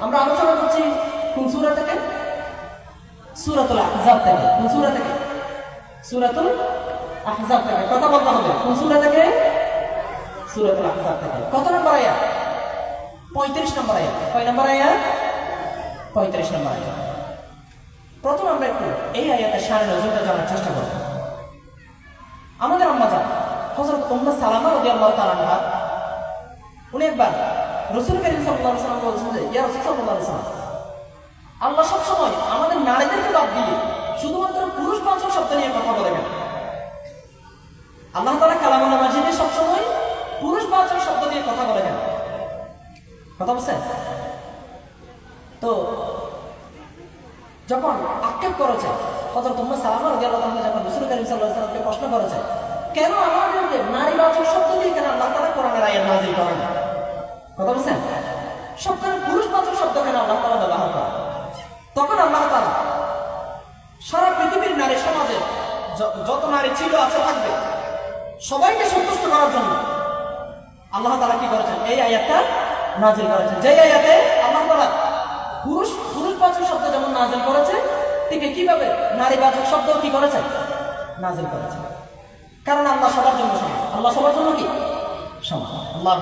আমরা আলোচনা করছি কোন সূরা থেকে? সূরাতুল আহজাব থেকে। কোন সূরা থেকে? সূরাতুল আহজাব থেকে। কথা বলতে হবে। কোন সূরা থেকে? সূরাতুল আহজাব থেকে। কত নম্বর আয়া? পঁয়ত্রিশ নম্বর আয়া। কয় নম্বর আয়া? পঁয়ত্রিশ নম্বর আয়া। প্রথম আমরা একটু এই আয়াতের সারে নজরটা জানার চেষ্টা করব। আমাদের আম্মা জান, হযরত উম্মে সালামা রাদিয়াল্লাহু তাআলা আনহা, উনি একবার রাসূল করিম সাল্লাল্লাহু আলাইহি ওয়াসাল্লাম বলেছেন যে, ইয়া রাসূল সাল্লাল্লাহু আলাইহি ওয়াসাল্লাম, আল্লাহ সব সময় আমাদের নারীদেরকে বাদ দিয়ে শুধুমাত্র পুরুষ বাচক শব্দ নিয়ে কথা বলে কেন? আল্লাহ তাআলা কালামুল্লাহ মাজিদে সব সময় পুরুষ বাচক শব্দ দিয়ে কথা বলে কেন? কথা বলছেন? তো যখন আক্ষেপ করেছে, হযরত উম্মে সালামা তাআলা যখন রাসূল করিম সাল্লাল্লাহু আলাইহি ওয়াসাল্লামকে প্রশ্ন করেছে, কেন আমার নারী নারীবাচক শব্দ দিয়ে কেন কথা বলছেন? সবখানে পুরুষবাচক শব্দ কেন আল্লাহ তাআলা ব্যবহার করেন তখন আল্লাহ তাআলা সারা পৃথিবীর নারী সমাজে যত নারী ছিল, আছে, থাকবে, সবাইকে সন্তুষ্ট করার জন্য আল্লাহ তাআলা কি করেছেন? এই আয়াতটা নাজিল করেছেন। যে আয়াতে আল্লাহ তাআলা পুরুষ, পুরুষবাচক শব্দ যেমন নাজিল করেছে ঠিক কীভাবে নারীবাচক শব্দ কি করেছে নাজিল করেছে কারণ আল্লাহ সবার জন্য সমান। আল্লাহ সবার জন্য কি? সমান। আল্লাহ